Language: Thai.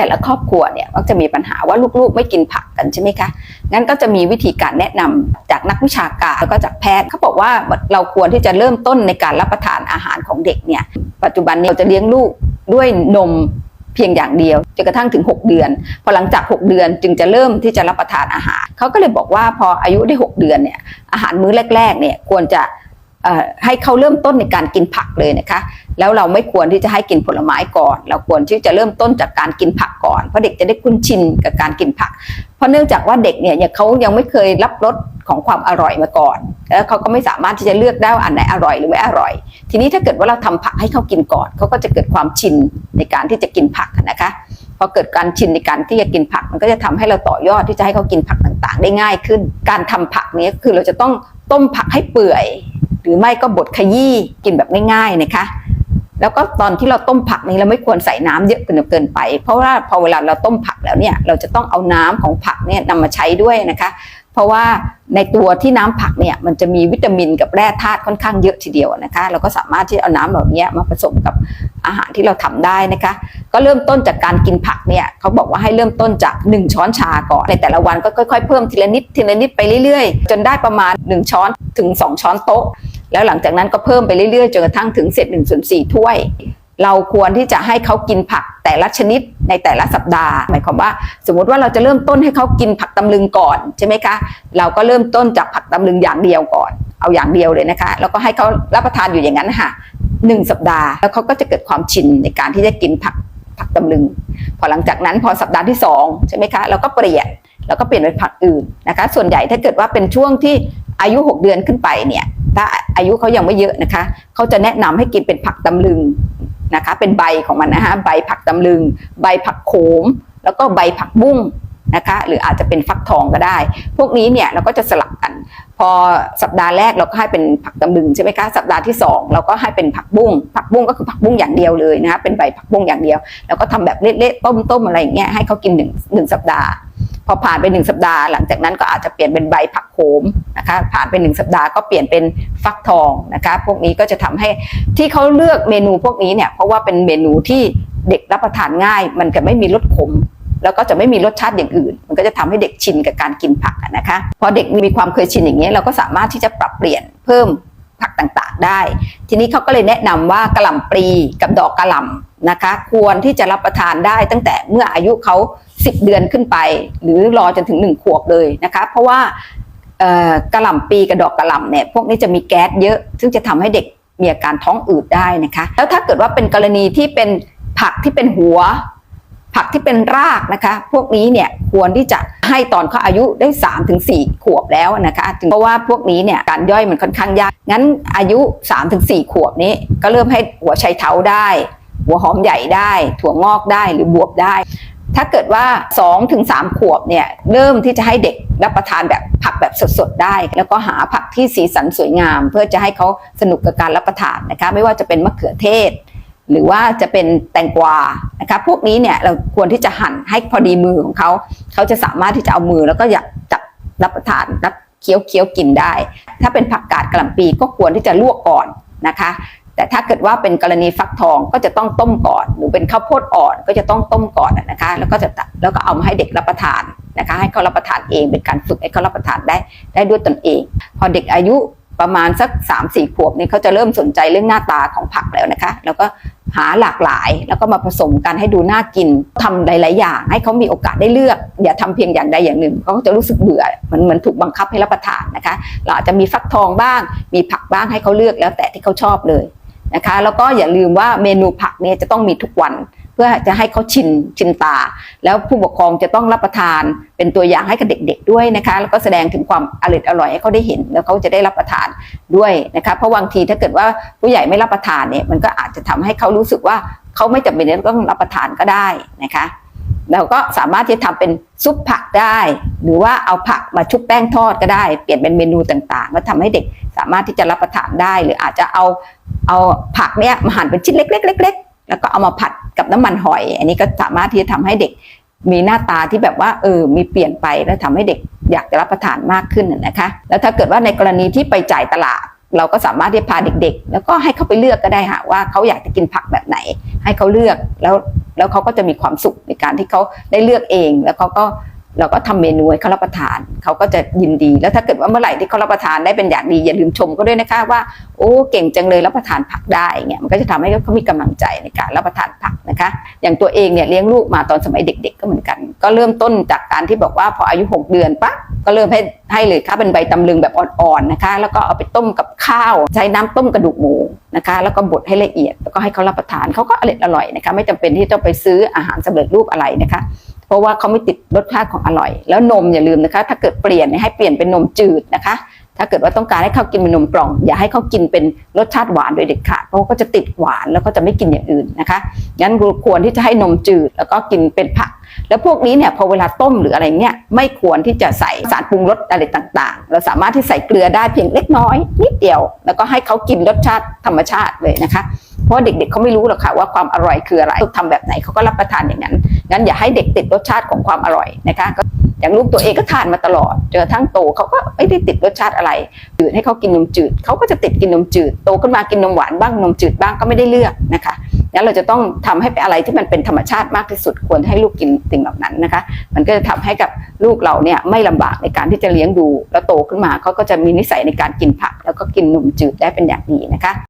แต่ละครอบครัวเนี่ยมักจะมีปัญหาว่าลูกๆ ไม่กินผักกันใช่ไหมคะงั้นก็จะมีวิธีการแนะนำจากนักวิชาการแล้วก็จากแพทย์เขาบอกว่าเราควรที่จะเริ่มต้นในการรับประทานอาหารของเด็กเนี่ยปัจจุบันนี้เราจะเลี้ยงลูกด้วยนมเพียงอย่างเดียวจนกระทั่งถึง 6 เดือน พอหลังจาก 6 เดือนจึงจะเริ่มที่จะรับประทานอาหารเขาก็เลยบอกว่าพออายุได้ 6 เดือนเนี่ยอาหารมื้อแรกๆเนี่ยควรจะ ให้เขาเริ่มต้นในการกินผักเลยนะคะ แล้วเราไม่ควรที่จะให้กินผลไม้ก่อน เราควรที่จะเริ่มต้นจากการกินผักก่อน เพราะเด็กจะได้คุ้นชินกับการกินผัก เพราะเนื่องจากว่าเด็กเนี่ยเขายังไม่เคยรับรสของความอร่อยมาก่อน แล้วเขาก็ไม่สามารถที่จะเลือกได้ว่าอันไหนอร่อยหรือไม่อร่อย ทีนี้ถ้าเกิดว่าเราทำผักให้เขากินก่อน เขาก็จะเกิดความชินในการที่จะกินผักนะคะพอเกิดการชินในการที่จะกินผัก มันก็จะทำให้เราต่อยอดที่จะให้เขากินผักต่างๆ ได้ง่ายขึ้น การทำผักนี้คือเราจะต้องต้มผักให้เปื่อย หรือไม่ก็บดขยี้กินแบบง่ายๆนะคะ แล้วก็ตอนที่เราต้มผักนี้เราไม่ควรใส่น้ำเยอะเกินไป เพราะว่าพอเวลาเราต้มผักแล้วเนี่ยเราจะต้องเอาน้ำของผักเนี่ยนำมาใช้ด้วยนะคะ เพราะว่าในตัวที่น้ำผักเนี่ยมันจะมีวิตามินกับแร่ธาตุค่อนข้างเยอะทีเดียวนะคะ เราก็สามารถที่เอาน้ำเหล่านี้มาผสมกับอาหารที่เราทำได้นะคะ ก็เริ่มต้นจากการกินผักเนี่ยเขาบอกว่าให้เริ่มต้นจาก 1 ช้อนชาก่อนในแต่ละวันก็ค่อยๆ เพิ่มทีละนิดทีละนิดไปเรื่อยๆ จนได้ประมาณ 1 ช้อนถึง 2 ช้อนโต๊ะ แล้วหลังจากนั้นก็เพิ่มไปเรื่อยๆจนกระทั่งถึงเศษหนึ่งส่วนสี่ถ้วย เราควรที่จะให้เขากินผักแต่ละชนิดในแต่ละสัปดาห์ หมายความว่า สมมติว่าเราจะเริ่มต้นให้เขากินผักตำลึงก่อนใช่ไหมคะเราก็เริ่มต้นจากผักตำลึงอย่างเดียวก่อน เอาอย่างเดียวเลยนะคะ แล้วก็ให้เขารับประทานอยู่อย่างนั้นค่ะหนึ่งสัปดาห์แล้วเขาก็จะเกิดความชินในการที่จะกินผักผักตำลึง พอหลังจากนั้นพอสัปดาห์ที่สองใช่ไหมคะเราก็เปลี่ยนแล้วก็เปลี่ยนเป็นผักอื่นนะคะ ส่วนใหญ่ถ้าเกิดว่าเป็นช่วงที่อายุ 6 เดือนขึ้นไปเนี่ย ถ้าอายุเขายังไม่เยอะนะคะเขาจะแนะนำให้กินเป็นผักตำลึงนะคะ เป็นใบของมันนะคะใบผักตำลึง ใบผักโขม แล้วก็ใบผักบุ้งนะคะ หรืออาจจะเป็นฟักทองก็ได้ พวกนี้เนี่ยเราก็จะสลับกัน พอสัปดาห์แรกเราก็ให้เป็นผักตำลึงใช่ไหมคะสัปดาห์ที่สองเราก็ให้เป็นผักบุ้งผักบุ้งก็คือผักบุ้งอย่างเดียวเลยนะคะเป็นใบผักบุ้งอย่างเดียว แล้วก็ทำแบบเละๆต้มๆอะไรอย่างเงี้ยให้เขากินหนึ่งหนึ่งสัปดาห์ อผ่านไปหนึ่งสัปดาห์หลังจากนั้นก็อาจจะเปลี่ยนเป็นใบผักโขมนะคะผ่านไปหนึ่งสัปดาห์ก็เปลี่ยนเป็นฟักทองนะคะพวกนี้ก็จะทำให้ที่เขาเลือกเมนูพวกนี้เนี่ยเพราะว่าเป็นเมนูที่เด็กรับประทานง่าย มันจะไม่มีรสขมแล้วก็จะไม่มีรสชาติอย่างอื่น มันก็จะทำให้เด็กชินกับการกินผักนะคะพอเด็กมีความเคยชินอย่างนี้ยเราก็สามารถที่จะปรับเปลี่ยนเพิ่มผักต่างๆ ได้ ทีนี้เขาก็เลยแนะนำว่ากระหล่ำปลีกับดอกกระหล่ำ นะคะ ควรที่จะรับประทานได้ตั้งแต่เมื่ออายุเขา 10 เดือนขึ้นไป หรือรอจนถึง 1 ขวบเลยนะคะ เพราะว่ากระหล่ำปีกับดอกกระหล่ำเนี่ยพวกนี้จะมีแก๊สเยอะ ซึ่งจะทำให้เด็กมีอาการท้องอืดได้นะคะ แล้วถ้าเกิดว่าเป็นกรณีที่เป็นผักที่เป็นหัว ผักที่เป็นรากนะคะ พวกนี้เนี่ยควรที่จะให้ตอนเขาอายุได้ 3-4ถึงขวบแล้วนะคะเพราะว่าพวกนี้เนี่ยการย่อยมันค่อนข้างยาก งั้นอายุ 3-4 ขวบนี้ก็เริ่มให้หัวไชเท้าได้ หัวหอมใหญ่ได้ ถั่วงอกได้หรือบวบได้ ถ้าเกิดว่า 2-3ถึงขวบเนี่ยเริ่มที่จะให้เด็กรับประทานแบบผักแบบสดๆได้ แล้วก็หาผักที่สีสันสวยงาม เพื่อจะให้เขาสนุกกับการรับประทานนะคะไม่ว่าจะเป็นมะเขือเทศ หรือว่าจะเป็นแตงกวานะคะพวกนี้เนี่ยเราควรที่จะหั่นให้พอดีมือของเขาเขาจะสามารถที่จะเอามือแล้วก็อยากจับรับประทานรับเคี้ยวเคี้ยวกินได้ ถ้าเป็นผักกาดกระหล่ำปีก็ควรที่จะลวกก่อนนะคะ แต่ถ้าเกิดว่าเป็นกรณีฟักทองก็จะต้องต้มก่อน หรือเป็นข้าวโพดอ่อนก็จะต้องต้มก่อนนะคะ แล้วก็จะแล้วก็เอามาให้เด็กรับประทานนะคะ ให้เขารับประทานเองเป็นการฝึกให้เขารับประทานได้ได้ด้วยตนเอง พอเด็กอายุประมาณสัก3 4ขวบนี่เขาจะเริ่มสนใจเรื่องหน้าตาของผักแล้วนะคะ แล้วก็หาหลากหลายแล้วก็มาผสมกันให้ดูน่ากินทำหลาย ๆ อย่าง ให้เขามีโอกาสได้เลือก อย่าทำเพียงอย่างใดอย่างหนึ่งเขาจะรู้สึกเบื่อมันเหมือนถูกบังคับให้รับประทานนะคะ เราอาจจะมีฟักทองบ้าง มีผักบ้างให้เขาเลือกแล้วแต่ที่เขาชอบเลย นะคะแล้วก็อย่าลืมว่าเมนูผักเนี่ยจะต้องมีทุกวัน เพื่อจะให้เขาชินชินตา แล้วผู้ปกครองจะต้องรับประทานเป็นตัวอย่างให้กับเด็ก ๆ ด้วยนะคะแล้วก็แสดงถึงความอร่อยอร่อยให้เขาได้เห็น แล้วเขาจะได้รับประทานด้วยนะคะเพราะบางทีถ้าเกิดว่าผู้ใหญ่ไม่รับประทานเนี่ยมันก็อาจจะทำให้เขารู้สึกว่าเขาไม่จำเป็นต้องรับประทานก็ได้นะคะเราก็สามารถที่จะทำเป็นซุปผักได้ หรือว่าเอาผักมาชุบแป้งทอดก็ได้ เปลี่ยนเป็นเมนูต่างๆ ก็ทำให้เด็กสามารถที่จะรับประทานได้ หรืออาจจะเอา เอาผักเนี่ยมาหั่นเป็นชิ้นเล็กๆๆๆแล้วก็เอามาผัดกับน้ำมันหอย อันนี้ก็สามารถที่จะทำให้เด็กมีหน้าตาที่แบบว่าเออมีเปลี่ยนไปแล้วทำให้เด็กอยากจะรับประทานมากขึ้นนะคะ แล้วถ้าเกิดว่าในกรณีที่ไปจ่ายตลาด เราก็สามารถที่พาเด็กๆ แล้วก็ให้เขาไปเลือกก็ได้ค่ะว่าเขาอยากจะกินผักแบบไหน ให้เขาเลือกแล้วแล้วเขาก็จะมีความสุขในการที่เขาได้เลือกเอง แล้วเขาก็ เราก็ทำเมนูให้เขารับประทาน เขาก็จะยินดี แล้วถ้าเกิดว่าเมื่อไหร่ที่เขารับประทานได้เป็นอย่างดีอย่าลืมชมก็ด้วยนะคะว่าโอ้เก่งจังเลยรับประทานผักได้เงี้ยมันก็จะทำให้เขามีกำลังใจในการรับประทานผักนะคะ อย่างตัวเองเนี่ยเลี้ยงลูกมาตอนสมัยเด็ก ๆ ก็เหมือนกัน ก็เริ่มต้นจากการที่บอกว่าพออายุ 6 เดือนปั๊บก็เริ่มให้ให้เลยค่ะเป็นใบตำลึงแบบอ่อนๆนะคะ แล้วก็เอาไปต้มกับข้าว ใช้น้ำต้มกระดูกหมูนะคะ แล้วก็บดให้ละเอียดแล้วก็ให้เขารับประทานเขาก็อร่อยนะคะ ไม่จำเป็นที่ต้องไปซื้ออาหารสำเร็จรูปอะไรนะคะ เพราะว่าเขาไม่ติดรสชาติของอร่อย แล้วนมอย่าลืมนะคะ ถ้าเกิดเปลี่ยนให้เปลี่ยนเป็นนมจืดนะคะ ถ้าเกิดว่าต้องการให้เขากินเป็นนมกล่อง อย่าให้เขากินเป็นรสชาติหวานโดยเด็ดขาดเพราะว่าก็จะติดหวานแล้วก็จะไม่กินอย่างอื่นนะคะงั้นควรที่จะให้นมจืดแล้วก็กินเป็นผัก แล้วพวกนี้เนี่ยพอเวลาต้มหรืออะไรเงี้ยไม่ควรที่จะใส่สารปรุงรสอะไรต่างๆ เราสามารถที่ใส่เกลือได้เพียงเล็กน้อย นิดเดียว แล้วก็ให้เขากินรสชาติธรรมชาติเลยนะคะ ราะเด็กๆเขาไม่รู้หรอกค่ะว่าความอร่อยคืออะไรทำแบบไหนเขาก็รับประทานอย่างนั้น งั้นอย่าให้เด็กติดรสชาติของความอร่อยนะคะก็อย่างลูกตัวเองก็ทานมาตลอดจนกระทั่งโตเขาก็ไม่ได้ติดรสชาติอะไรจืดให้เขากินนมจืดเขาก็จะติดกินนมจืด โตขึ้นมากินนมหวานบ้างนมจืดบ้างก็ไม่ได้เลือกนะคะงั้นเราจะต้องทำให้เป็นอะไรที่มันเป็นธรรมชาติมากที่สุดควรให้ลูกกินสิ่งเหล่านั้นนะคะ มันก็จะทำให้กับลูกเราเนี่ยไม่ลำบากในการที่จะเลี้ยงดู แล้วโตขึ้นมาเขาก็จะมีนิสัยในการกินผัก แล้วก็กินนมจืดได้เป็นอย่างดีนะคะ